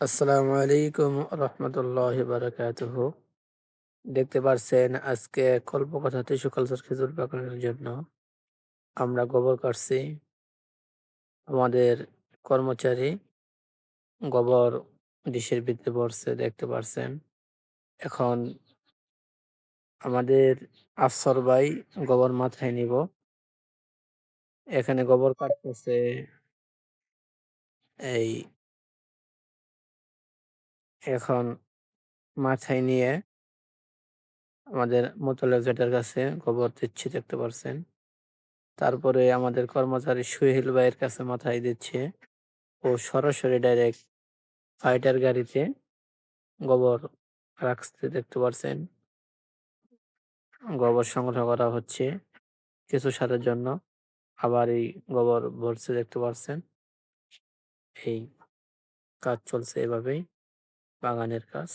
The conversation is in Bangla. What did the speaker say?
আসসালামু আলাইকুম রহমতুল্লাহ বারাকাতুহ। দেখতে পারছেন আজকে কল্পকথা টিস্যু কালচার খেজুর বাগানের জন্য আমরা গোবর কাটছি। আমাদের কর্মচারী গোবর ডিশের ভিতরে পড়ছে, দেখতে পারছেন। এখন আমাদের আফসর ভাই গোবর মাথায় নিব। এখানে গোবর কাটতেছে এই এখন মাথায় নিয়ে আমাদের মোতলেব জেটার কাছে গোবর দিচ্ছি দেখতে পারছেন। তারপরে আমাদের কর্মচারী সুহেল ভাইয়ের কাছে মাথায় দিচ্ছে ও সরাসরি ডাইরেক্ট ফাইটার গাড়িতে গোবর রাখতে দেখতে পারছেন। গোবর সংগ্রহ করা হচ্ছে কিছু সারের জন্য। আবার এই গোবর ভরছে দেখতে পারছেন। এই কাজ চলছে এভাবেই। বাগানের কাজ।